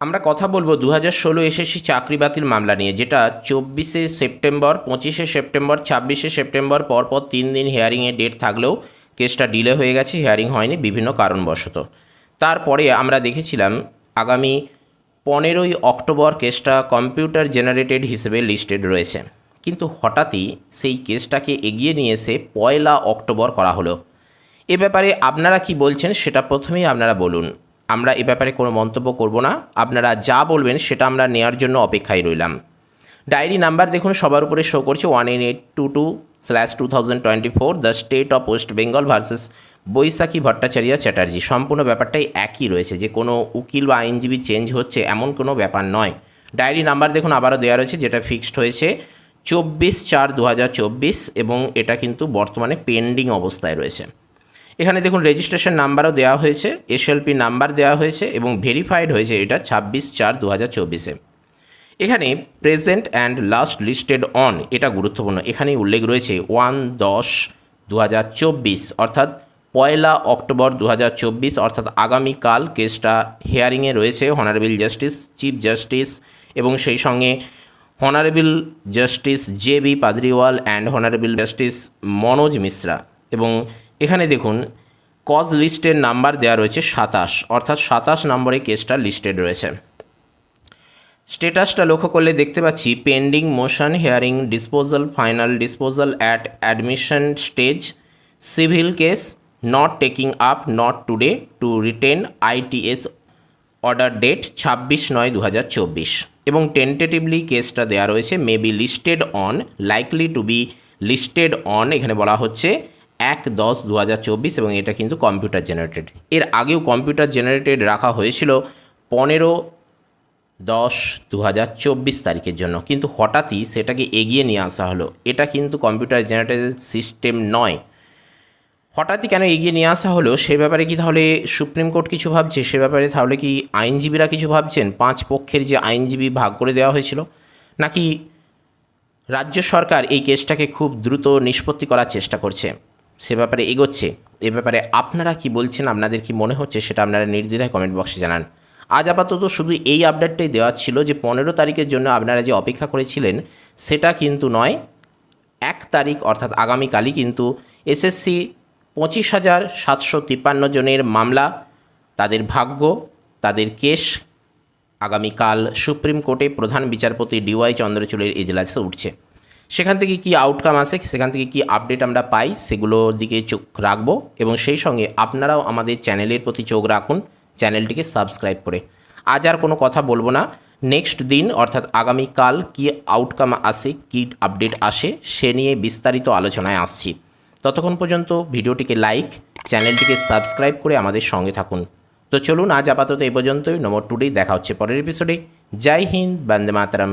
আমরা কথা বলব দু হাজার ষোলো এসএসসি চাকরি বাতিল মামলা নিয়ে, যেটা চব্বিশে সেপ্টেম্বর, পঁচিশে সেপ্টেম্বর, ছাব্বিশে সেপ্টেম্বর, পরপর তিন দিন হিয়ারিংয়ের ডেট থাকলেও কেসটা ডিলে হয়ে গেছে হিয়ারিং হয়নি, বিভিন্ন কারণবশত। তারপরে আমরা দেখেছিলাম আগামী পনেরোই অক্টোবর কেসটা কম্পিউটার জেনারেটেড হিসেবে লিস্টেড রয়েছে। কিন্তু হঠাৎই সেই কেসটাকে এগিয়ে নিয়ে এসে পয়লা অক্টোবর করা হলো। এ ব্যাপারে আপনারা কি বলছেন সেটা প্রথমেই আপনারা বলুন। আমরা এ ব্যাপারে কোনো মন্তব্য করব না। আপনারা যা বলবেন সেটা আমরা নেওয়ার জন্য অপেক্ষায় রইলাম। ডায়েরি নাম্বার দেখুন, সবার উপরে শো করছে one eight eight two two slash two thousand twenty four the state of West Bengal versus Baishakhi Bhattacharya Chatterjee. সম্পূর্ণ ব্যাপারটাই একই রয়েছে যে কোনো উকিল বা আইনজীবী চেঞ্জ হচ্ছে এমন কোনো ব্যাপার নয়। ডায়েরি নাম্বার দেখুন, আবারও দেওয়া রয়েছে, যেটা ফিক্সড হয়েছে চব্বিশ চার দু এবং এটা কিন্তু বর্তমানে পেন্ডিং অবস্থায় রয়েছে। এখানে দেখুন রেজিস্ট্রেশন নাম্বারও দেওয়া হয়েছে এসএলপি নাম্বার দেওয়া হয়েছে এবং ভেরিফাইড হয়েছে এটা ছাব্বিশ চার দু হাজার চব্বিশে। এখানে present and last listed on এটা গুরুত্বপূর্ণ। এখানেই উল্লেখ রয়েছে ওয়ান দশ দু অর্থাৎ পয়লা অক্টোবর দু হাজার চব্বিশ, অর্থাৎ আগামীকাল কেসটা হিয়ারিংয়ে রয়েছে হনারেবল জাস্টিস চিফ জাস্টিস এবং সেই সঙ্গে honourable justice J B Pardiwala and honourable justice Manoj Mishra এবং এখানে দেখুন কজ লিস্টের নাম্বার দেওয়া রয়েছে সাতাশ, অর্থাৎ সাতাশ নম্বরে কেসটা লিস্টেড রয়েছে। স্টেটাসটা লক্ষ্য করলে দেখতে পাচ্ছি pending motion hearing disposal final disposal at admission stage civil case not taking up not today to written its order date ছাব্বিশ নয় দু এবং টেন্টেটিভলি কেসটা দেওয়া রয়েছে may be listed on likely to be listed on এখানে বলা হচ্ছে এক দশ দু এবং এটা কিন্তু কম্পিউটার জেনারেটেড এর আগেও কম্পিউটার জেনারেটেড রাখা হয়েছিল পনেরো দশ দু তারিখের জন্য। কিন্তু হঠাৎই সেটাকে এগিয়ে নিয়ে আসা হলো। এটা কিন্তু কম্পিউটার জেনারেটেড সিস্টেম নয়। হঠাৎই কেন এগিয়ে নিয়ে আসা হলো? সে ব্যাপারে কি তাহলে সুপ্রিম কোর্ট কিছু ভাবছে? সে ব্যাপারে তাহলে কি আইনজীবীরা কিছু ভাবছেন? পাঁচ পক্ষের যে আইনজীবী ভাগ করে দেওয়া হয়েছিল? নাকি রাজ্য সরকার এই কেসটাকে খুব দ্রুত নিষ্পত্তি করার চেষ্টা করছে? সে ব্যাপারে এগোচ্ছে। এ ব্যাপারে আপনারা কি বলছেন, আপনাদের কি মনে হচ্ছে, সেটা আপনারা নির্দ্বিধায় কমেন্ট বক্সে জানান। আজ আপাতত শুধু এই আপডেটটাই দেওয়া ছিল যে, পনেরো তারিখের জন্য আপনারা যে অপেক্ষা করেছিলেন, সেটা কিন্তু নয়, এক তারিখ অর্থাৎ আগামীকালই কিন্তু এসএসসি পঁচিশ হাজার সাতশো তিপ্পান্ন জনের মামলা, তাদের ভাগ্য, তাদের কেস, আগামীকাল সুপ্রিম কোর্টে প্রধান বিচারপতি ডিওয়াই চন্দ্রচূড়ের এজলাসে উঠছে। সেখান থেকে কি আউটকাম আসে, সেখান থেকে কি আপডেট আমরা পাই সেগুলোর দিকে চোখ রাখব এবং সেই সঙ্গে আপনারাও আমাদের চ্যানেলের প্রতি চোখ রাখুন, চ্যানেলটিকে সাবস্ক্রাইব করে। আজ আর কোনো কথা বলব না। নেক্সট দিন, অর্থাৎ আগামীকাল কি আউটকাম আসে, কি আপডেট আসে, সে নিয়ে বিস্তারিত আলোচনায় আসছি। ততক্ষণ পর্যন্ত ভিডিওটিকে লাইক চ্যানেলটিকে সাবস্ক্রাইব করে আমাদের সঙ্গে থাকুন। তো চলুন আজ আপাতত এই পর্যন্তই। নম্বর টুডেই দেখা হচ্ছে পরের এপিসোডে জয় হিন্দ, বন্দে মাতরম।